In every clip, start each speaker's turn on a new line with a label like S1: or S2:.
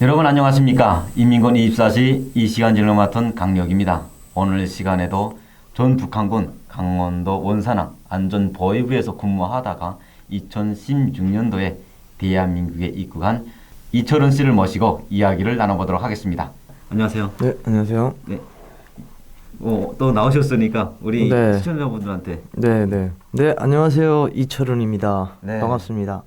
S1: 여러분 안녕하십니까 인민군 24시 이 시간 진행을 맡은 강력입니다 오늘 시간에도 전 북한군 강원도 원산항 안전보위부에서 근무하다가 2016년도에 대한민국에 입국한 이철은 씨를 모시고 이야기를 나눠보도록 하겠습니다 안녕하세요
S2: 네, 안녕하세요.
S1: 어, 또 나오셨으니까 우리
S2: 네.
S1: 시청자분들한테
S2: 네, 네. 네, 안녕하세요. 이철훈입니다.
S1: 네.
S2: 반갑습니다.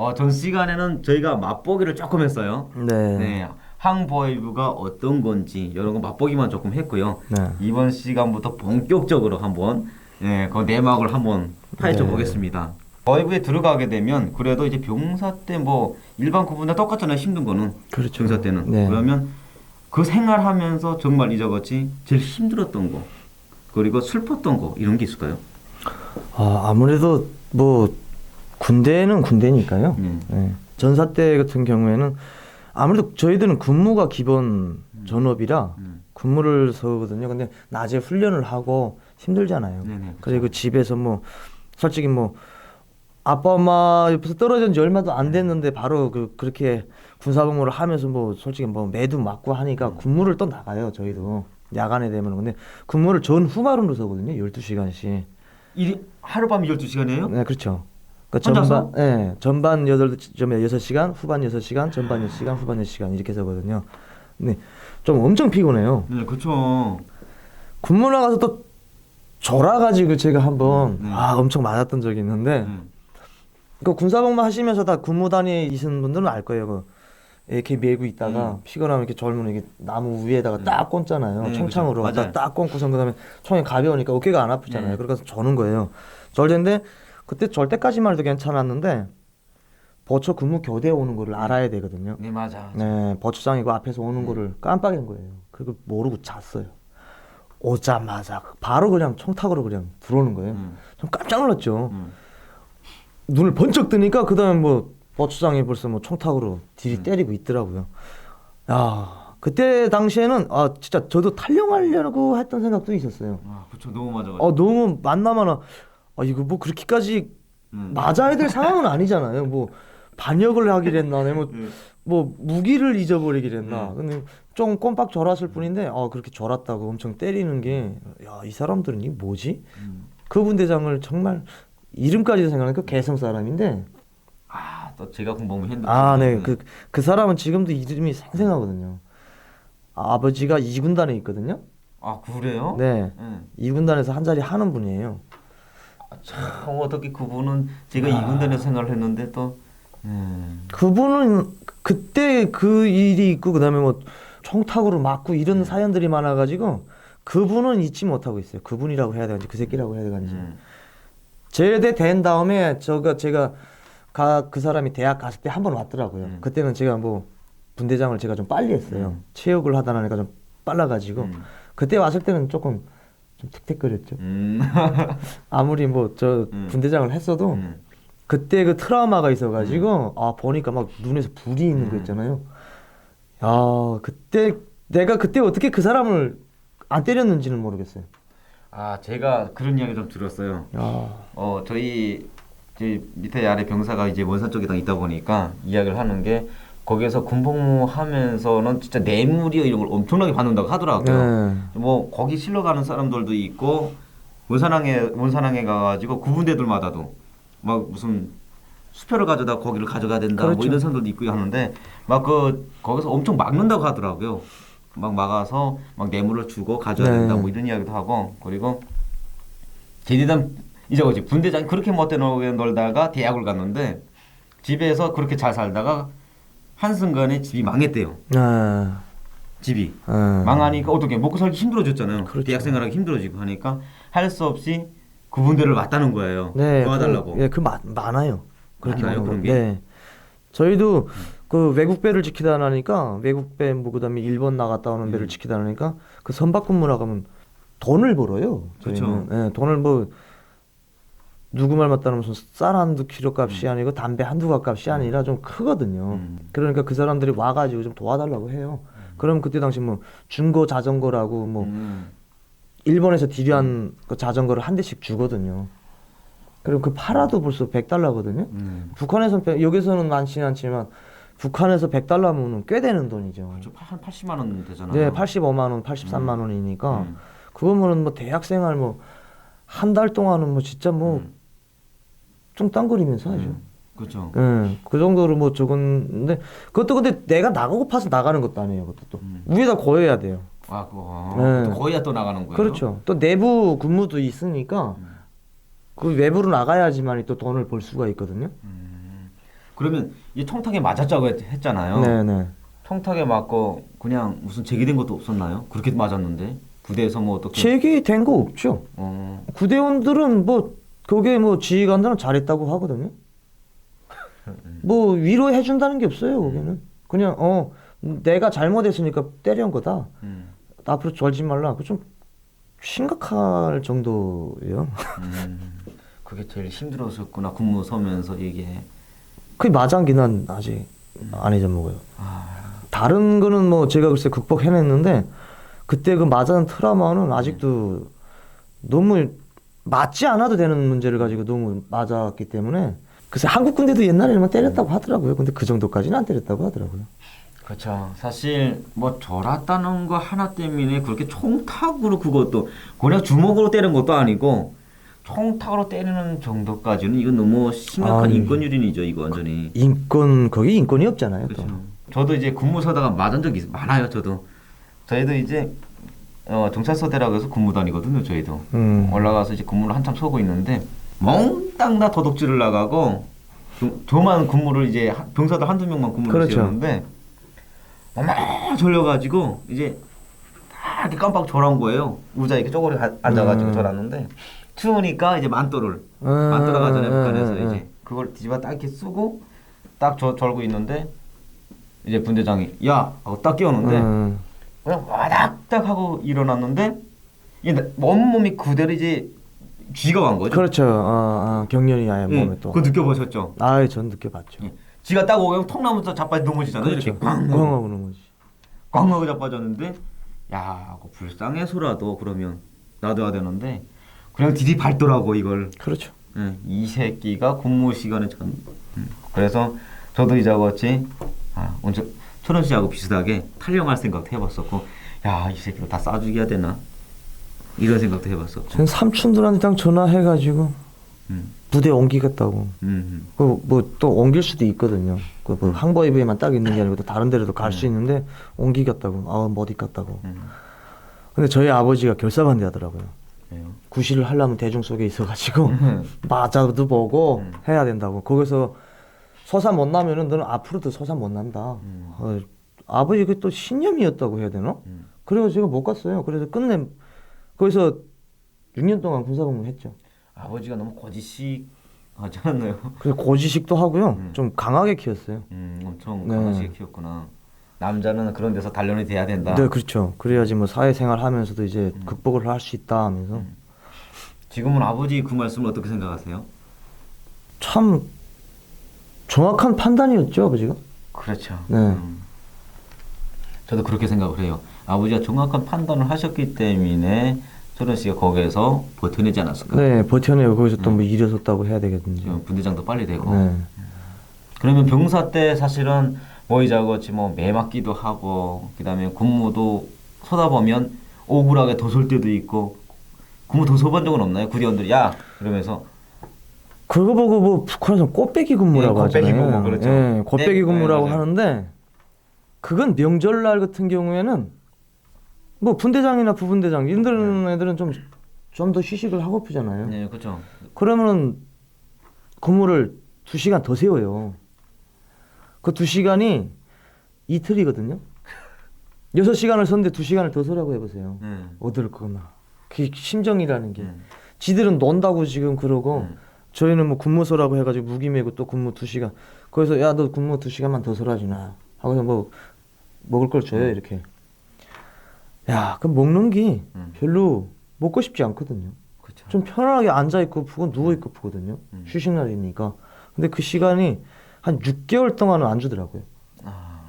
S1: 어, 전 시간에는 저희가 맛보기를 조금 했어요
S2: 네.
S1: 네, 항보위부가 어떤 건지 이런 거 맛보기만 조금 했고요.
S2: 네.
S1: 이번 시간부터 본격적으로 한번 예, 그 내막을 한번 파헤쳐
S2: 네.
S1: 보겠습니다. 보위부에 들어가게 되면 그래도 이제 병사 때 뭐 일반 구분과 똑같잖아요. 힘든 거는
S2: 그렇죠.
S1: 병사 때는
S2: 네.
S1: 그러면 그 생활하면서 정말 이저같이 제일 힘들었던 거 그리고 슬펐던 거 이런 게 있을까요?
S2: 아, 아무래도 뭐 군대는 군대니까요.
S1: 네.
S2: 네. 전사 때 같은 경우에는 아무래도 저희들은 근무가 기본 전업이라
S1: 음.
S2: 근무를 서거든요. 근데 낮에 훈련을 하고 힘들잖아요.
S1: 네네,
S2: 그리고 집에서 뭐 솔직히 뭐 아빠 엄마 옆에서 떨어진 지 얼마도 안 됐는데 바로 그 그렇게 군사복무를 하면서 뭐 솔직히 뭐 매도 맞고 하니까 근무를 또 나가요 저희도 야간에 되면 근데 근무를 전 후반으로 서거든요 12시간씩
S1: 일이 하룻밤 12시간이에요?
S2: 네 그렇죠 그? 전반 예 전반 8 6시간 후반 6시간 전반 6시간 후반 6시간 이렇게 서거든요 근데 좀 엄청 피곤해요
S1: 네, 그렇죠.
S2: 군무 나가서 또 졸아 가지고 제가 한번
S1: 네.
S2: 아 엄청 맞았던 적이 있는데
S1: 네.
S2: 그 군사복무 하시면서 다 근무단에 있는 분들은 알 거예요. 그 이렇게 메고 있다가 피곤하면 이렇게 젊은 이게 나무 위에다가 딱 꽂잖아요.
S1: 네,
S2: 청창으로
S1: 그죠.
S2: 갖다 딱 꽂고선 그다음에 총이 가벼우니까 어깨가 안 아프잖아요.
S1: 네.
S2: 그래서 저는 거예요. 절대인데 그때 절 때까지만 해도 괜찮았는데 버처 근무 교대 오는 거를 알아야 되거든요.
S1: 네, 맞아.
S2: 네, 버추장이고 앞에서 오는
S1: 네.
S2: 거를 깜빡인 거예요. 그거 모르고 잤어요. 오자마자 바로 그냥 총탁으로 그냥 들어오는 거예요.
S1: 음.
S2: 좀 깜짝 놀랐죠.
S1: 음.
S2: 눈을 번쩍 뜨니까 그다음에 뭐 버추장이 벌써 뭐 총탁으로 딜이
S1: 음.
S2: 때리고 있더라고요. 야 그때 당시에는 아 진짜 저도 탈영하려고 했던 생각도 있었어요.
S1: 아, 그렇죠. 너무 맞아.
S2: 어 너무 만나마나 아 이거 뭐 그렇게까지
S1: 음.
S2: 맞아야 될 상황은 아니잖아요. 뭐 반역을 하기랬나, 뭐,
S1: 네.
S2: 뭐 무기를 잊어버리기랬나.
S1: 네.
S2: 근데 좀 꼼빡 졸았을 뿐인데, 어 그렇게 졸았다고 엄청 때리는 게, 야 이 사람들은 이 뭐지?
S1: 음.
S2: 그분 대장을 정말 이름까지 생각하니까 개성 사람인데,
S1: 아, 또 제가 공부하면 했는데.
S2: 아, 네, 그 그 사람은 지금도 이름이 생생하거든요. 아버지가 이 군단에 있거든요.
S1: 아, 그래요?
S2: 네,
S1: 응.
S2: 이 군단에서 한 자리 하는 분이에요.
S1: 아, 참 어떻게 그분은 제가
S2: 아.
S1: 이 군단에서 생각을 했는데 또 음.
S2: 그분은 그때 그 일이 있고 그다음에 뭐 총탁으로 맞고 이런 사연들이 많아가지고 그분은 잊지 못하고 있어요. 그분이라고 해야 되는지 그 새끼라고 해야 되는지.
S1: 음.
S2: 제대 된 다음에 저가 제가 가 그 사람이 대학 갔을 때 한 번 왔더라고요.
S1: 음.
S2: 그때는 제가 뭐 분대장을 제가 좀 빨리 했어요.
S1: 음.
S2: 체육을 하다 보니까 좀 빨라가지고
S1: 음.
S2: 그때 왔을 때는 조금 좀 틱틱거렸죠.
S1: 음.
S2: 아무리 뭐저
S1: 음.
S2: 분대장을 했어도
S1: 음.
S2: 그때 그 트라우마가 있어가지고 아 보니까 막 눈에서 불이 있는 거
S1: 음.
S2: 있잖아요. 야 그때 내가 그때 어떻게 그 사람을 안 때렸는지는 모르겠어요.
S1: 아, 제가 그런 이야기 좀 들었어요.
S2: 야
S1: 어, 저희 밑에 아래 병사가 이제 원산 쪽에 다 있다 보니까 이야기를 하는 게 거기에서 군복무 하면서는 진짜 뇌물이요 이런 걸 엄청나게 받는다고 하더라고요.
S2: 네.
S1: 뭐 거기 실러 가는 사람들도 있고 원산항에 원산항에 가가지고 구분대들마다도 막 무슨 수표를 가져다 거기를 가져가야 된다 뭐
S2: 그렇죠.
S1: 이런 사람들도 있고 하는데 막 그 거기서 엄청 막는다고 하더라고요. 막 막아서 막 뇌물을 주고 가져야
S2: 네.
S1: 된다 뭐 이런 이야기도 하고 그리고 제대단 이제 뭐지 분대장이 그렇게 못돼 놀다가 대학을 갔는데 집에서 그렇게 잘 살다가 한순간에 집이 망했대요.
S2: 아,
S1: 집이
S2: 아.
S1: 망하니까 어떻게 먹고 살기 힘들어졌잖아요.
S2: 그렇죠.
S1: 대학 생활하기 힘들어지고 하니까 할 수 없이 그분들을 왔다는 거예요.
S2: 네,
S1: 도와달라고.
S2: 그, 예, 그 마, 많아요. 그렇게
S1: 많아요. 그런 게?
S2: 네. 저희도 그 외국 배를 지키다 나니까 외국 배 뭐 그다음에 일본 나갔다 오는 배를
S1: 음.
S2: 지키다 나니까 그 선박 근무 나가면 돈을 벌어요. 저희는.
S1: 그렇죠.
S2: 예, 돈을 뭐 누구 말 맞다는 무슨 쌀 한두 킬로 값이 아니고 담배 한두 가 값이 아니라 좀 크거든요.
S1: 음.
S2: 그러니까 그 사람들이 와가지고 좀 도와달라고 해요. 그럼 그때 당시 뭐 중고 자전거라고 뭐
S1: 음.
S2: 일본에서 딜한 그 자전거를 한 대씩 주거든요. 그리고 그 팔아도 벌써 100달러거든요.
S1: 음.
S2: 북한에서 여기서는 많지는 않지만 북한에서 100달러면 꽤 되는 돈이죠.
S1: 그렇죠. 한 80만 원 되잖아요.
S2: 네, 85만 원, 83만 원이니까
S1: 음.
S2: 그거면은 뭐 대학생활 뭐 한 달 동안은 뭐 진짜 뭐
S1: 음.
S2: 뚱땅거리면서 하죠.
S1: 음. 그렇죠.
S2: 예, 그 정도로 뭐 적은데 그것도 근데 내가 나가고 파서 나가는 것도 아니에요. 그것도 또
S1: 음.
S2: 위에다 거해야 돼요.
S1: 아, 그거
S2: 네.
S1: 또 거의야 또 나가는 거예요.
S2: 그렇죠. 또 내부 근무도 있으니까
S1: 음.
S2: 그 외부로 나가야지만 또 돈을 벌 수가 있거든요.
S1: 음. 그러면 이 총탁에 맞았자고 했- 했잖아요.
S2: 네, 네.
S1: 총탁에 맞고 그냥 무슨 제기된 것도 없었나요? 그렇게 맞았는데 부대에서 뭐 어떻게?
S2: 제기된 거 없죠.
S1: 어.
S2: 구대원들은 뭐 거기에 뭐 지휘관들은 잘했다고 하거든요. 뭐 위로해 준다는 게 없어요 거기는. 그냥 어 내가 잘못했으니까 때려온 거다.
S1: 음.
S2: 앞으로 절지 말라. 그좀 심각할 정도예요.
S1: 음. 그게 제일 힘들었었구나 근무 서면서 이게.
S2: 그 마장기는 아직 안 잊어먹어요.
S1: 아.
S2: 다른 거는 뭐 제가 글쎄 극복해냈는데 그때 그 맞은 트라우마는 아직도 너무 맞지 않아도 되는 문제를 가지고 너무 맞았기 때문에 글쎄 한국 군대도 옛날에는 뭐 때렸다고 하더라고요. 근데 그 정도까지는 안 때렸다고 하더라고요.
S1: 그렇죠. 사실 뭐 절았다는 거 하나 때문에 그렇게 총탁으로 그것도 그냥 주먹으로 때린 것도 아니고 총탁으로 때리는 정도까지는 이건 너무 심각한
S2: 아니.
S1: 인권 유린이죠. 이거 완전히.
S2: 인권 거기 인권이 없잖아요. 또.
S1: 그렇죠. 저도 이제 근무 서다가 맞은 적이 있- 많아요. 저도 저희도 이제 어, 경찰서대라고 해서 근무 다니거든요. 저희도
S2: 음.
S1: 올라가서 이제 근무를 한참 서고 있는데 몽땅 다 도둑질을 나가고 저- 저만 근무를 이제 한- 병사들 한두 명만 근무를
S2: 그렇죠.
S1: 지었는데 막 졸려가지고 이제 다 이렇게 깜빡 졸은 거예요. 의자 이렇게 쪼그려 가- 앉아가지고
S2: 음.
S1: 졸았는데 추우니까 이제 만도를
S2: 음,
S1: 만도라 가잖아요.
S2: 음,
S1: 북한에서
S2: 음,
S1: 이제 그걸 뒤집어 딱 이렇게 쓰고 딱 저, 졸고 있는데 이제 분대장이 야 하고 딱 끼웠는데
S2: 음.
S1: 그냥 와닥딱 하고 일어났는데 이 나- 온몸이 그대로 이제 쥐가 간 거죠.
S2: 그렇죠. 어, 어, 경련이 아예
S1: 예,
S2: 몸에 또.
S1: 그거 느껴보셨죠?
S2: 아이 전 느껴봤죠.
S1: 예. 쥐가 딱 오면 통나무에서 자빠져 넘어지잖아요.
S2: 그렇죠.
S1: 이렇게
S2: 꽝꽝 하고 거지.
S1: 꽝 하고 자빠졌는데 야, 그거 불쌍해서라도 그러면 놔둬야 되는데 그냥 디디 밟더라고 이걸.
S2: 그렇죠.
S1: 예, 이 새끼가 근무 시간에 전. 음, 그래서 저도 이자고 같이 아, 언제 철원 씨하고 비슷하게 탈영할 생각도 해봤었고, 야, 이 새끼를 다 싸죽여야 되나 이런 생각도 해봤었고.
S2: 전 삼촌들한테 딱 전화해가지고
S1: 음,
S2: 부대 옮기겠다고.
S1: 음,
S2: 그뭐또 옮길 수도 있거든요. 그뭐 항버이브에만 딱 있는 게 아니고 또 다른 데로도 갈 수 있는데 옮기겠다고. 아못 있겠다고.
S1: 음.
S2: 근데 저희 아버지가 결사반대하더라고요.
S1: 그래요.
S2: 구실을 하려면 대중 속에 있어가지고
S1: 음.
S2: 맞아도 보고
S1: 음.
S2: 해야 된다고. 거기서 서사 못 나면은 너는 앞으로도 서사 못 난다.
S1: 음.
S2: 어, 아버지 그또 신념이었다고 해야 되나?
S1: 음.
S2: 그래서 제가 못 갔어요. 그래서 끝내 거기서 6년 동안 군사복무 했죠.
S1: 아버지가 너무 거짓이 하지 않았나요?
S2: 그래서 고지식도 하고요.
S1: 음.
S2: 좀 강하게 키웠어요.
S1: 음, 엄청
S2: 네.
S1: 강하시게 키웠구나. 남자는 그런 데서 단련이 돼야 된다.
S2: 네, 그렇죠. 그래야지 뭐 사회생활 하면서도 이제
S1: 음.
S2: 극복을 할 수 있다 하면서
S1: 음. 지금은 아버지 그 말씀을 어떻게 생각하세요?
S2: 참 정확한 판단이었죠, 아버지가.
S1: 그렇죠.
S2: 네.
S1: 음. 저도 그렇게 생각을 해요. 아버지가 정확한 판단을 하셨기 때문에 철원 씨가 거기에서 버텨내지 않았을까.
S2: 네, 버텨내고 거기서 또 뭐 일어섰다고 해야 되겠는데.
S1: 지금 분대장도 빨리 되고.
S2: 네.
S1: 그러면 병사 때 사실은 뭐이자고지 뭐 매맞기도 하고 그다음에 근무도 서다 보면 억울하게 더설 때도 있고 근무 더 서본 적은 없나요? 구대원들이 야 이러면서
S2: 그거 보고 뭐 북한에서 꽃배기 근무라고
S1: 예, 꽃배기
S2: 하잖아요.
S1: 근무, 그렇죠.
S2: 예, 꽃배기
S1: 네,
S2: 근무라고
S1: 네, 맞아요.
S2: 하는데 그건 명절날 같은 경우에는 뭐 분대장이나 부분대장 이런 애들은 좀 좀 더 휴식을 하고 프잖아요.
S1: 네 그렇죠.
S2: 그러면은 근무를 두 시간 더 세워요. 그 두 시간이 이틀이거든요. 여섯 시간을 썼는데 두 시간을 더 서라고 해보세요.
S1: 네.
S2: 어떨 거나. 그 심정이라는 게.
S1: 음.
S2: 지들은 논다고 지금 그러고
S1: 음.
S2: 저희는 뭐 근무서라고 해가지고 무기 메고 또 근무 두 시간. 거기서 야너 근무 두 시간만 더 서라 주나. 하고서 뭐 먹을 걸 줘요 이렇게. 야, 그 먹는 게
S1: 음.
S2: 별로 먹고 싶지 않거든요.
S1: 그렇죠.
S2: 좀 편안하게 앉아 있고 푸고 누워 있고 푸거든요.
S1: 음.
S2: 휴식 날이니까. 근데 그 시간이 한 6개월 동안은 안 주더라고요.
S1: 아,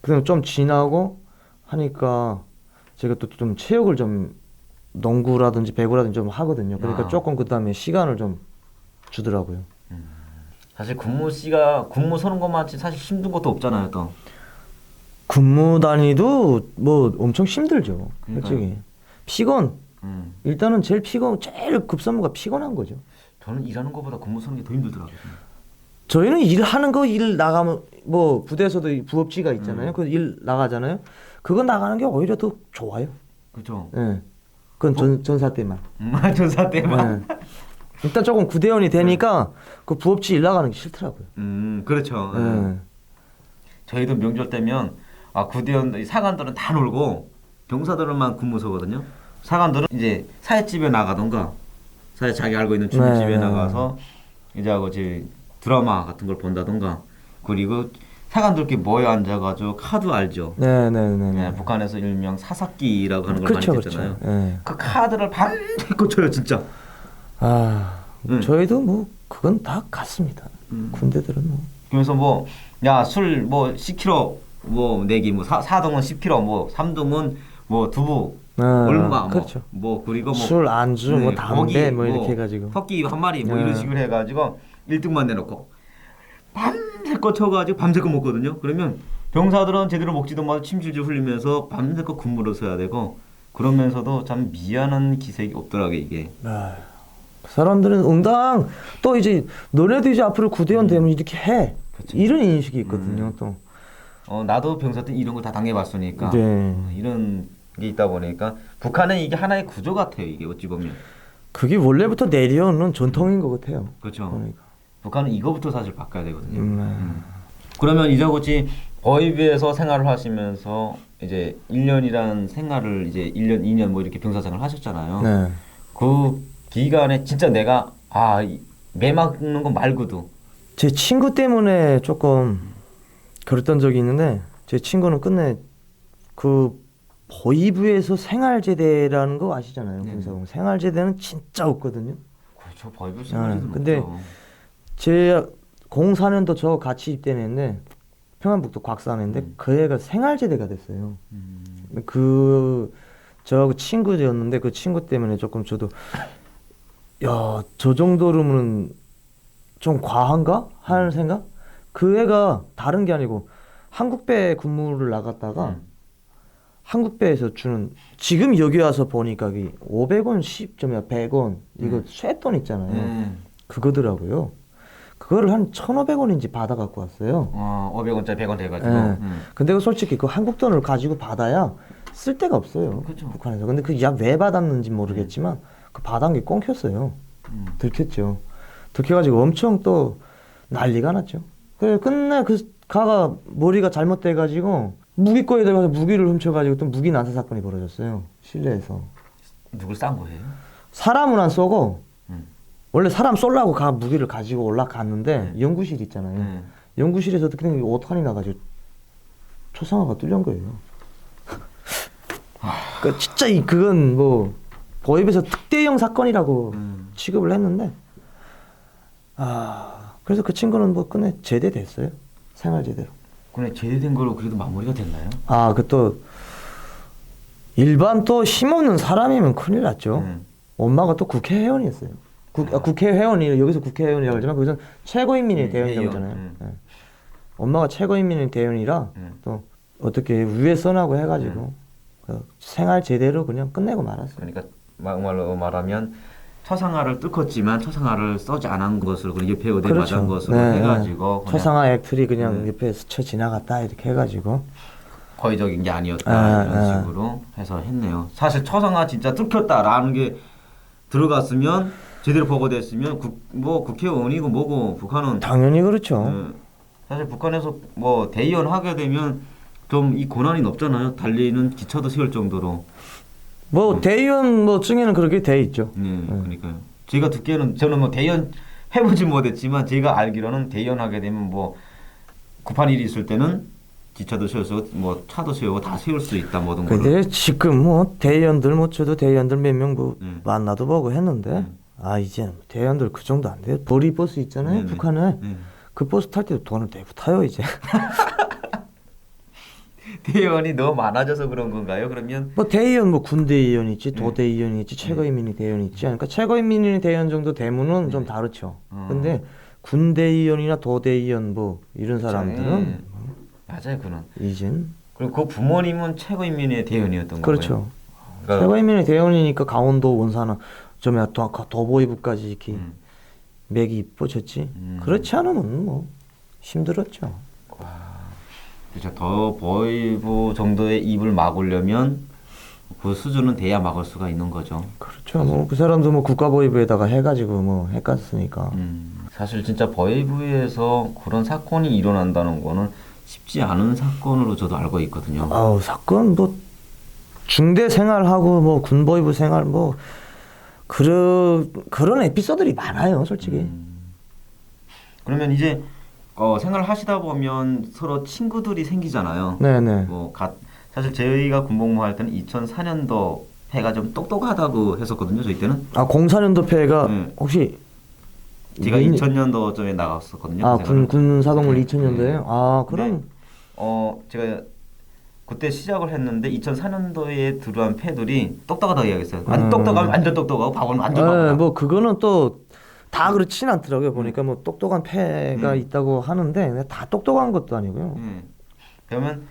S2: 그다음 좀 지나고 하니까 제가 또 좀 체육을 좀 농구라든지 배구라든지 좀 하거든요. 그러니까
S1: 아.
S2: 조금 그다음에 시간을 좀 주더라고요.
S1: 사실 군무 씨가 군무 서는 것만치 사실 힘든 것도 없잖아요 또.
S2: 근무 다니도 뭐 엄청 힘들죠.
S1: 그러니까요.
S2: 솔직히 피곤
S1: 음.
S2: 일단은 제일 피곤 제일 급선무가 피곤한 거죠.
S1: 저는 일하는 것보다 군무 서는 게 더 힘들더라고요.
S2: 저희는 일하는 거 일 나가면 뭐 부대에서도 이 부업지가 있잖아요. 그일 나가잖아요. 그거 나가는 게 오히려 더 좋아요.
S1: 그죠?
S2: 예. 그건 전, 전사 때만.
S1: 음, 전사 때만.
S2: 예. 일단 조금 구대원이 되니까 그 부업지 일 나가는 게 싫더라고요.
S1: 음 그렇죠.
S2: 예.
S1: 저희도 명절 때면 아 구대원 사관들은 다 놀고 병사들만 군무서거든요. 사관들은 이제 사회집에 나가던가 사회 자기 알고 있는 주민집에
S2: 네.
S1: 나가서 이제 하고 이제 드라마 같은 걸 본다던가 그리고 사관들끼리 모여 앉아가지고 카드 알죠?
S2: 네 네 네.
S1: 네, 북한에서 일명 사사기라고 하는 걸
S2: 그렇죠
S1: 많이
S2: 그렇죠.
S1: 듣잖아요.
S2: 예.
S1: 그 카드를 밤새고 쳐요 진짜.
S2: 아
S1: 음.
S2: 저희도 뭐 그건 다 같습니다.
S1: 음.
S2: 군대들은 뭐.
S1: 그래서 뭐 야 술 뭐 10kg 뭐 내기 뭐 사, 사동은 10kg 뭐 삼동은 뭐 두부
S2: 네,
S1: 얼마 뭐,
S2: 그렇죠.
S1: 뭐 그리고 뭐
S2: 술 안주 뭐
S1: 네,
S2: 담배
S1: 고기,
S2: 뭐 이렇게 해가지고.
S1: 토끼 한 마리 뭐
S2: 네.
S1: 이런 식으로 해가지고 1등만 내놓고 밤새껏 쳐가지고 밤새껏 먹거든요. 그러면 병사들은 제대로 먹지도 못하고 침질질 흘리면서 밤새껏 군무를 서야 되고 그러면서도 참 미안한 기색이 없더라고요 이게.
S2: 아, 그 사람들은 응당 또 이제 너네도 이제 앞으로 구대원 되면 이렇게 해
S1: 음. 그쵸.
S2: 이런 인식이 있거든요
S1: 음.
S2: 또.
S1: 어 나도 병사 때 이런 걸 다 당해봤으니까
S2: 네.
S1: 어, 이런 게 있다 보니까 북한은 이게 하나의 구조 같아요 이게 어찌 보면
S2: 그게 원래부터 내려오는 전통인 것 같아요.
S1: 그렇죠.
S2: 그러니까.
S1: 북한은 이거부터 사실 바꿔야 되거든요.
S2: 음, 네.
S1: 음. 그러면 이자고치 보이비에서 생활을 하시면서 이제 1년이란 생활을 이제 1년, 2년 뭐 이렇게 병사 생활을 하셨잖아요.
S2: 네.
S1: 그 기간에 진짜 내가 아, 이- 매 막는 거 말고도
S2: 제 친구 때문에 조금 그랬던 적이 있는데 제 친구는 끝내 그 보이부에서 생활제대라는 거 아시잖아요.
S1: 네.
S2: 군사공 생활제대는 진짜 없거든요.
S1: 그렇죠. 보이비 생활이
S2: 네, 근데 제 04년도 저 같이 입대했는데 평안북도 곽산인데
S1: 음.
S2: 그 애가 생활제대가 됐어요.
S1: 음,
S2: 그저 친구였는데 그 친구 때문에 조금 저도 야 저 정도로는 좀 과한가 하는 생각? 그 애가 다른 게 아니고 한국배 근무를 나갔다가
S1: 음.
S2: 한국배에서 주는 지금 여기 와서 보니까 이 500원 10점이야 100원 이거
S1: 음.
S2: 쇠돈 있잖아요.
S1: 음.
S2: 그거더라고요. 그거를 한 1,500원인지 받아 갖고 왔어요.
S1: 어, 500원짜리 100원 돼가지고
S2: 예.
S1: 음.
S2: 근데 그 솔직히 그 한국 돈을 가지고 받아야 쓸 데가 없어요.
S1: 그죠.
S2: 북한에서. 근데 그 약 왜 받았는지 모르겠지만 그게 꽁켰어요.
S1: 음.
S2: 들켰죠. 들켜가지고 엄청 또 난리가 났죠. 그래 끝내 그 가가 머리가 잘못돼가지고 무기고에 들어가서 무기를 훔쳐가지고 또 무기 난사 사건이 벌어졌어요. 실내에서.
S1: 누굴 싼 거예요?
S2: 사람은 안 쏘고
S1: 음.
S2: 원래 사람 쏠라고 가 무기를 가지고 올라갔는데 연구실 있잖아요.
S1: 음.
S2: 연구실에서 그냥 오탄이 나가지고 초상화가 뚫린 거예요. 그 진짜 이 그건 뭐 보입에서 특대형 사건이라고
S1: 음.
S2: 취급을 했는데 아 그래서 그 친구는 뭐 끝내 제대됐어요 생활 제대로.
S1: 근데 제대된 걸로 그래도 마무리가 됐나요?
S2: 아 그 또 일반 또 힘없는 사람이면 큰일 났죠.
S1: 음.
S2: 엄마가 또 국회의원이었어요. 국, 아, 국회의원이 여기서 국회의원이라고 하지만 거기서 최고인민의
S1: 음,
S2: 하잖아요.
S1: 음.
S2: 예. 엄마가 최고인민의 대의원이라
S1: 음.
S2: 또 어떻게 위에 써나고 해가지고 그 생활 제대로 그냥 끝내고 말았어요.
S1: 그러니까 막말로 말하면 처상화를 뚫었지만 처상화를 써지 않은 것을 그 옆에 어디 맞은 것으로
S2: 네,
S1: 해가지고 그냥
S2: 초상화 액틀이 그냥
S1: 네.
S2: 옆에 스쳐 지나갔다 이렇게 해가지고
S1: 거의적인 게 아니었다
S2: 아,
S1: 이런
S2: 아.
S1: 식으로 해서 했네요. 사실 처상화 진짜 뚫혔다라는 게 들어갔으면 제대로 보고됐으면 국, 뭐 국회의원이고 뭐고 북한은
S2: 당연히 그렇죠.
S1: 네, 사실 북한에서 뭐 대의원 하게 되면 좀 이 고난이 높잖아요. 달리는 기차도 세울 정도로.
S2: 뭐
S1: 음.
S2: 대의원 뭐 증에는 그렇게 돼 있죠.
S1: 네, 그러니까요. 제가 듣기에는 저는 뭐 대연 해보지 못했지만 제가 알기로는 대연 하게 되면 뭐 급한 일이 있을 때는 기차도 세워서 뭐 차도 세우고 다 세울 수 있다 모든 거를.
S2: 근데 지금 뭐 대의원들 뭐 저도 대의원들 몇 명뭐
S1: 음.
S2: 만나도 보고 했는데
S1: 음.
S2: 아 이제 대의원들 그 정도 안 돼요. 버리 버스 있잖아요
S1: 네네.
S2: 북한에
S1: 네.
S2: 그 버스 탈 때도 돈을 대고 타요 이제.
S1: 대의원이 너무 많아져서 그런 건가요? 그러면
S2: 뭐 대의원 뭐 군대의원 있지
S1: 네.
S2: 도대의원 있지 최고인민위 대의원 있지 그러니까 최고인민위 대의원 정도 되면은 좀 다르죠.
S1: 어.
S2: 근데 군대의원이나 도대의원 뭐 이런 사람들은
S1: 네. 맞아요, 그는.
S2: 이젠
S1: 그리고 그 부모님은 최고인민의 대의원이었던 거예요.
S2: 그렇죠.
S1: 그러니까,
S2: 최고인민위 대의원이니까 강원도 원산은 좀 도, 도보이부까지 이렇게
S1: 음,
S2: 맥이 뻗쳤지.
S1: 음.
S2: 그렇지 않으면 뭐 힘들었죠.
S1: 그렇죠. 더 보이부 정도의 입을 막으려면 그 수준은 돼야 막을 수가 있는 거죠.
S2: 그렇죠. 뭐 그 사람도 뭐 국가 보이부에다가 해가지고 뭐 해갔으니까.
S1: 음, 사실 진짜 보이부에서 그런 사건이 일어난다는 거는 쉽지 않은 사건으로 저도 알고 있거든요.
S2: 아우 사건 뭐 중대 생활하고 뭐 군보이부 생활 뭐 그런 그런 에피소드들이 많아요, 솔직히.
S1: 음. 그러면 이제 어, 생활을 하시다 보면 서로 친구들이 생기잖아요.
S2: 네네.
S1: 뭐 가, 사실 저희가 군복무 할 때는 2004년도 해가 좀 똑똑하다고 했었거든요. 저희 때는
S2: 아 04년도 폐가
S1: 네.
S2: 혹시
S1: 제가
S2: 몇 년-
S1: 2000년도쯤에 나갔었거든요.
S2: 아,
S1: 그
S2: 군,
S1: 생활을.
S2: 군 사동물
S1: 네.
S2: 2000년도에? 아, 그럼,
S1: 네. 어 제가 그때 시작을 했는데 2004년도에 들어간 패들이 똑똑하다고 이야기했어요. 완
S2: 음.
S1: 똑똑하면 완전 똑똑하고 바보는 완전
S2: 예,
S1: 바보다.
S2: 뭐, 그거는 또, 다 그렇진 않더라고요. 보니까 뭐, 똑똑한 패가
S1: 음.
S2: 있다고 하는데, 다 똑똑한 것도 아니고요.
S1: 음. 그러면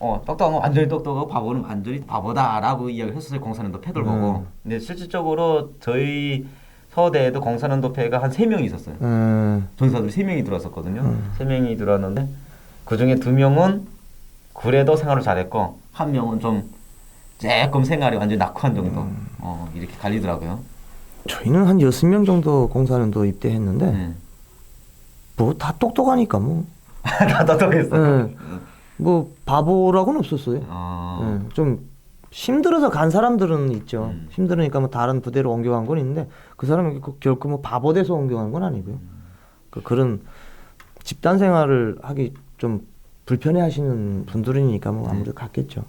S1: 어 똑똑한 건 완전히 똑똑하고 바보는 완전히 바보다라고 이야기를 했었어요 패들
S2: 음.
S1: 보고. 근데 실질적으로 저희 서대에도 공사년도 패가 한 세 명이 있었어요.
S2: 음,
S1: 전사들이 세 명이 들어왔었거든요.
S2: 음.
S1: 세 명이 들어왔는데 그 중에 두 명은 그래도 생활을 잘했고 한 명은 좀 조금 생활이 완전 히 낙후한 정도.
S2: 음.
S1: 어 이렇게 갈리더라고요.
S2: 저희는 한 여섯 명 정도 공사년도 입대했는데,
S1: 음.
S2: 뭐, 다 똑똑하니까 뭐.
S1: 다 똑똑했어요.
S2: 네. 뭐, 바보라고는 없었어요.
S1: 어.
S2: 예, 좀 힘들어서 간 사람들은 있죠.
S1: 음.
S2: 힘들으니까 뭐 다른 부대로 옮겨간 건 있는데 그 사람이 그 결코 뭐 바보 돼서 옮겨간 건 아니고요. 그 그런 집단 생활을 하기 좀 불편해하시는 분들이니까 뭐 아무래도 갔겠죠.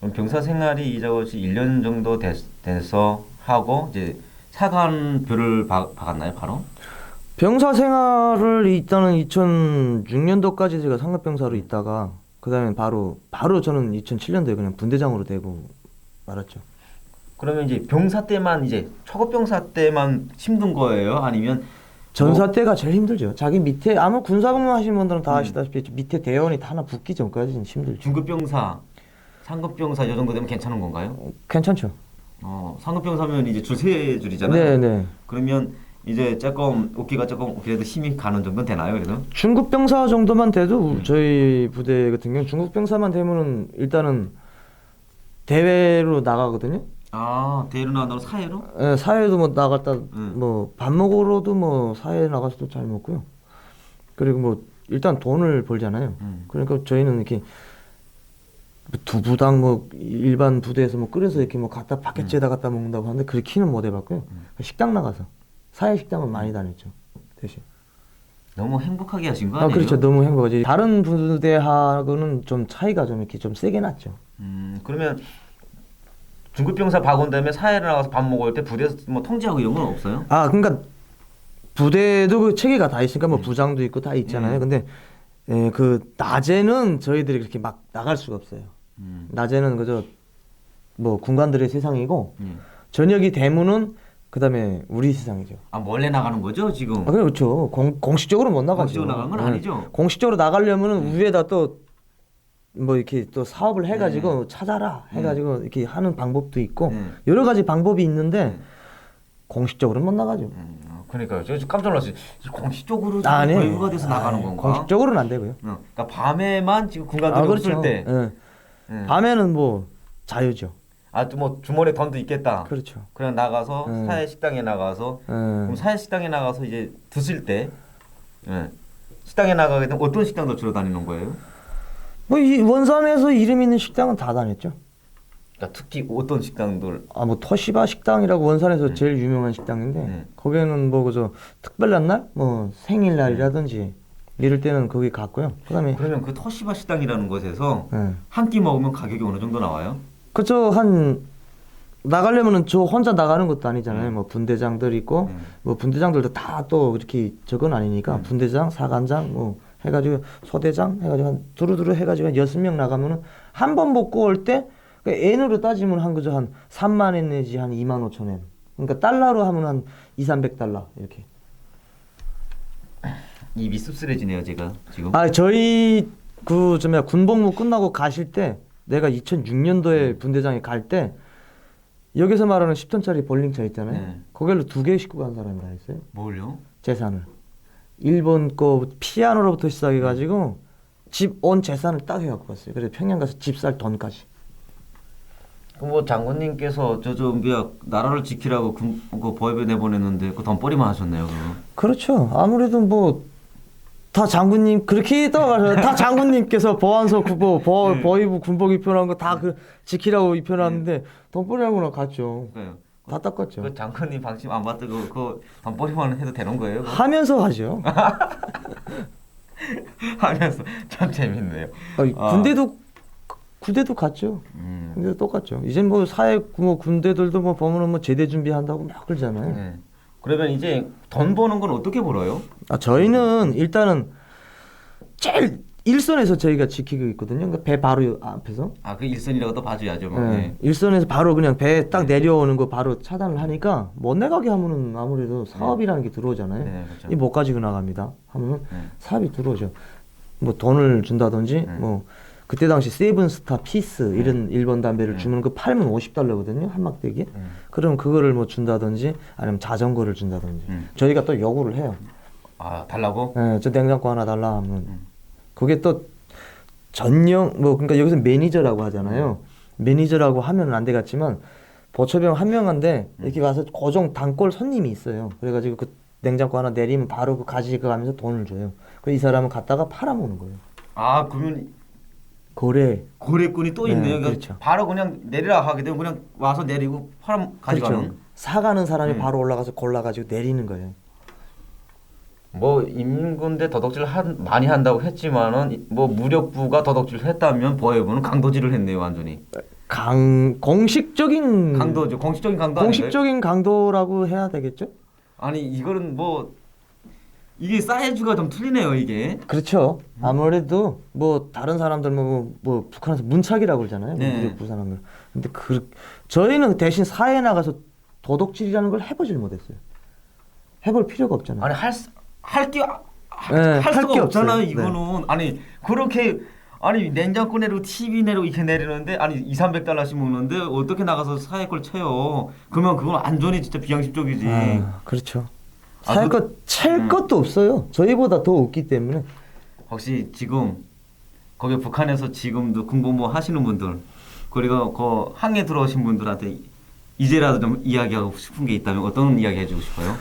S1: 그럼 병사 생활이 이제것이 1년 정도 됐, 돼서 하고 이제 사관별을 박, 박았나요 바로?
S2: 병사 생활을 일단은 2006년도까지 제가 상급 병사로 있다가 그다음에 바로 바로 저는 2007년도에 그냥 분대장으로 되고 말았죠.
S1: 그러면 이제 병사 때만 이제 초급 병사 때만 힘든 거예요? 아니면
S2: 전사
S1: 뭐
S2: 때가 제일 힘들죠. 자기 밑에 아무 군사복무 하시는 분들은
S1: 음.
S2: 다 아시다시피 밑에 대원이 다 하나 붙기 전까지는 힘들죠.
S1: 중급 병사, 상급 병사 요 정도 되면 괜찮은 건가요?
S2: 괜찮죠.
S1: 어, 상급 병사면 이제 줄 세 줄이잖아요.
S2: 네, 네.
S1: 그러면 이제 조금 어깨가 조금 그래도 힘이 가는 정도는 되나요? 그래도?
S2: 중급 병사 정도만 돼도
S1: 음.
S2: 저희 부대 같은 경우 중급 병사만 되면은 일단은 대회로 나가거든요.
S1: 아 대로 나온다고 사회로?
S2: 예, 사회도 뭐 나갔다
S1: 음.
S2: 뭐밥 먹으러도 뭐 사회 나가서도 잘 먹고요. 그리고 뭐 일단 돈을 벌잖아요.
S1: 음.
S2: 그러니까 저희는 이렇게 두 부당 뭐 일반 부대에서 뭐 끓여서 이렇게 뭐 갖다 파켓지에다 갖다 먹는다고 하는데 그렇게는 못 해봤고요.
S1: 음.
S2: 식당 나가서 사회 식당은 많이 다녔죠. 대신.
S1: 너무 행복하게 하신 거
S2: 아
S1: 아니에요?
S2: 그렇죠. 너무 행복하지. 다른 부대하고는 좀 차이가 좀 이렇게 좀 세게 났죠.
S1: 음 그러면 중급 병사 박은 다음에 사회를 나가서 밥 먹을 때 부대에서 뭐 통제하고 이런 건 없어요?
S2: 아 그러니까 부대도 그 체계가 다 있으니까 뭐 부장도 있고 다 있잖아요.
S1: 예.
S2: 근데 예, 그 낮에는 저희들이 그렇게 막 나갈 수가 없어요.
S1: 음.
S2: 낮에는 그저 뭐 군관들의 세상이고
S1: 예.
S2: 저녁이 되면은 그다음에 우리 세상이죠.
S1: 아 몰래 나가는 거죠 지금?
S2: 아 그렇죠. 공, 공식적으로 못 나가죠.
S1: 공식적으로 나간 건
S2: 예.
S1: 아니죠?
S2: 공식적으로 나가려면은 위에다 또 뭐 이렇게 또 사업을 해가지고 찾아라 해가지고 이렇게 하는 방법도 있고
S1: 네.
S2: 여러 가지 방법이 있는데 공식적으로는 못 나가죠.
S1: 그러니까요. 저 깜짝 놀랐어요. 이 공식적으로 지금
S2: 아니
S1: 보유가 돼서 나가는 건가?
S2: 공식적으로는 안 되고요.
S1: 어, 그러니까 밤에만 지금 군관들이
S2: 아 그렇죠.
S1: 없을 때,
S2: 예.
S1: 예.
S2: 밤에는 뭐 자유죠.
S1: 아 또 뭐 주머니에 돈도 있겠다.
S2: 그렇죠.
S1: 그냥 나가서
S2: 음.
S1: 사회 식당에 나가서
S2: 예.
S1: 그럼 사회 식당에 나가서 이제 드실 때, 예. 식당에 나가게 되면 어떤 식당도 주로 다니는 거예요?
S2: 뭐 이 원산에서 이름 있는 식당은 다 다녔죠.
S1: 그러니까 특히 어떤 식당들?
S2: 아뭐 토시바 식당이라고 원산에서 제일 유명한 식당인데
S1: 네.
S2: 거기는 뭐 그저 특별한 날, 뭐 생일날이라든지 이럴 때는 거기 갔고요. 그다음에
S1: 그러면 그 토시바 식당이라는 곳에서
S2: 예.
S1: 한끼 먹으면 가격이 어느 정도 나와요?
S2: 그저 한 나가려면은 저 혼자 나가는 것도 아니잖아요. 뭐 분대장들 있고
S1: 음.
S2: 뭐 분대장들도 다 또 이렇게 저건 아니니까
S1: 음.
S2: 분대장, 사관장 뭐 해가지고 소대장 해가지고 한 두루두루 해가지고 한 여섯 명 나가면은 한 번 먹고 올 때 그 N으로 따지면 한 그저 한 3만 엔 내지 한 2만 5천 엔. 그러니까 달러로 하면 한 2, 300 달러 이렇게.
S1: 입이 씁쓸해지네요 제가 지금.
S2: 아 저희 그 좀야 군복무 끝나고 가실 때 내가 2006년도에 분대장에 갈 때 여기서 말하는 10톤짜리 볼링차 있잖아요.
S1: 네.
S2: 거기로 두 개 싣고 간 사람이 다 있어요.
S1: 뭘요?
S2: 재산을 일본 거 피아노로부터 시작해가지고 집 온 재산을 딱 해갖고 갔어요. 그래서 평양 가서 집 살 돈까지.
S1: 그뭐 장군님께서 저저 뭐야 나라를 지키라고 군, 그 보협에 내보냈는데 그 돈벌이만 하셨네요. 그거.
S2: 그렇죠. 아무래도 뭐 다 장군님 그렇게 떠가서 다 장군님께서 보안소 국보 보
S1: 네.
S2: 보위부 군복 입혀놓은 거 다 그 지키라고 입혀놨는데 돈벌이하고나 갔죠.
S1: 그래요.
S2: 다 닦았죠.
S1: 그 장군님 방침 안 받고 그 돈벌이만 해도 되는 거예요? 그거?
S2: 하면서 하죠.
S1: 하면서 참 재밌네요.
S2: 아니,
S1: 아.
S2: 군대도 군대도 갔죠.
S1: 음.
S2: 군대도 똑같죠. 이제 뭐 사회 뭐 군대들도 뭐 보면은 뭐 제대 준비한다고 막 그러잖아요.
S1: 네. 그러면 이제 돈 버는 건 어떻게 벌어요?
S2: 아 저희는 일단은 제일 일선에서 저희가 지키고 있거든요. 그러니까 배 바로 앞에서.
S1: 아 그 일선이라고 또 봐줘야죠. 뭐.
S2: 네.
S1: 네.
S2: 일선에서 바로 그냥 배 딱 내려오는 거 바로 차단을 하니까 못 내가게 하면은 아무래도 사업이라는 게 들어오잖아요.
S1: 네, 그렇죠.
S2: 이못 가지고 나갑니다. 하면은
S1: 네.
S2: 사업이 들어오죠. 뭐 돈을 준다든지
S1: 네.
S2: 뭐 그때 당시 세븐스타 피스 이런 일본 담배를 주면 그 팔면 50달러거든요 한 막대기.
S1: 음.
S2: 그럼 그거를 뭐 준다든지 아니면 자전거를 준다든지
S1: 음.
S2: 저희가 또 요구를 해요.
S1: 아 달라고?
S2: 예, 저 냉장고 하나 달라 하면
S1: 음.
S2: 그게 또 전용 뭐 그러니까 여기서 매니저라고 하잖아요. 매니저라고 하면은 안 되겠지만 보초병 한 명한테 이렇게 가서 고정 단골 손님이 있어요. 그래가지고 그 냉장고 하나 내리면 바로 그 가지고 가면서 돈을 줘요. 그 이 사람은 갔다가 팔아먹는 거예요.
S1: 아 그러면
S2: 거래.
S1: 고래꾼이 또
S2: 네,
S1: 있네요. 그러니까
S2: 그렇죠.
S1: 바로 그냥 내리라 하게 되면 그냥 와서 내리고 팔아 가져가는.
S2: 그렇죠. 사가는 사람이
S1: 네.
S2: 바로 올라가서 골라가지고 내리는 거예요.
S1: 뭐 인민군대 도덕질 한, 많이 한다고 했지만은 뭐 무력부가 도덕질 했다면 보혜부는 강도질을 했네요 완전히.
S2: 강 공식적인
S1: 강도죠. 공식적인 강도?
S2: 공식적인 강도라고 해야 되겠죠?
S1: 아니 이거는 뭐 이게 사이즈가 좀 틀리네요 이게.
S2: 그렇죠.
S1: 음.
S2: 아무래도 뭐 다른 사람들 뭐, 뭐 북한에서 문착이라고 그러잖아요.
S1: 네.
S2: 무력부 사람들. 근데 그 저희는 대신 사회에 나가서 도덕질이라는 걸 해보질 못했어요. 해볼 필요가 없잖아요.
S1: 아니 할할게
S2: 네, 할할
S1: 수가
S2: 게
S1: 없잖아요
S2: 없어요.
S1: 이거는 아니 그렇게 아니 냉장고 내리고 TV 내리고 이렇게 내리는데 아니 2, 300달러씩 먹는데 어떻게 나가서 사회 걸 채요 그러면 그건 완전히 진짜 비양심적이지
S2: 아, 그렇죠.
S1: 아,
S2: 살
S1: 그-
S2: 것, 찰
S1: 음.
S2: 것도 없어요. 저희보다 더 없기 때문에.
S1: 혹시 지금 거기 북한에서 지금도 군복무 하시는 분들 그리고 그 항해 들어오신 분들한테 이제라도 좀 이야기하고 싶은 게 있다면 어떤 이야기 해주고 싶어요?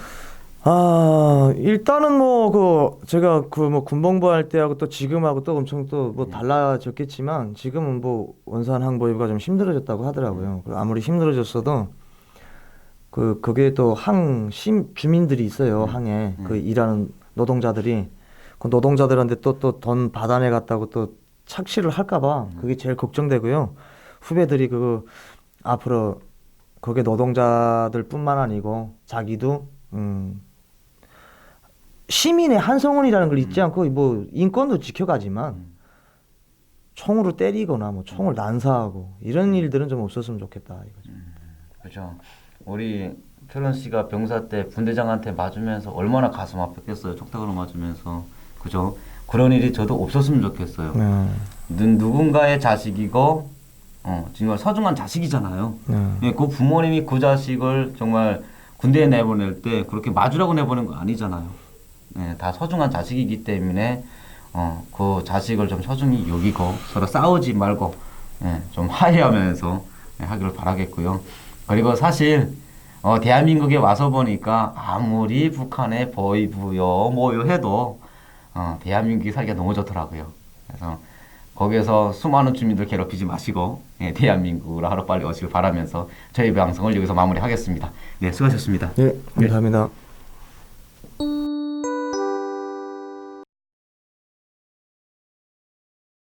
S2: 아 일단은 뭐 그 제가 그 뭐 군복무 할 때하고 또 지금하고 또 엄청 또 뭐 달라졌겠지만 지금은 뭐 원산 항보유가 좀 힘들어졌다고 하더라고요. 그 아무리 힘들어졌어도 그 그게 또항 주민들이 있어요 항에. 그 일하는 노동자들이. 그 노동자들한테 또 또 돈 받아내 갔다고 또 착취를 할까봐 그게 제일 걱정되고요. 후배들이 그 앞으로 그게 노동자들뿐만 아니고 자기도 음 시민의 한성원이라는 걸 잊지 않고 뭐 인권도 지켜가지만 총으로 때리거나 뭐 총을 난사하고 이런 일들은 좀 없었으면 좋겠다 이거죠.
S1: 그렇죠. 우리 표론 씨가 병사 때 분대장한테 맞으면서 얼마나 가슴 아팠겠어요. 촉탁으로 맞으면서 그죠. 그런 일이 저도 없었으면 좋겠어요.
S2: 네.
S1: 누, 누군가의 자식이고 어, 정말 소중한 자식이잖아요.
S2: 네.
S1: 예, 그 부모님이 그 자식을 정말 군대에 내보낼 때 그렇게 맞으라고 내보낸 거 아니잖아요. 예, 다 소중한 자식이기 때문에 어, 그 자식을 좀 소중히 여기고 서로 싸우지 말고 예, 좀 화해하면서 예, 하기를 바라겠고요. 그리고 사실 어, 대한민국에 와서 보니까 아무리 북한에 보이부요 뭐요 해도 어, 대한민국이 살기가 너무 좋더라고요. 그래서 거기에서 수많은 주민들 괴롭히지 마시고 예, 대한민국으로 하루 빨리 오시길 바라면서 저희 방송을 여기서 마무리하겠습니다. 네, 수고하셨습니다.
S2: 예, 감사합니다.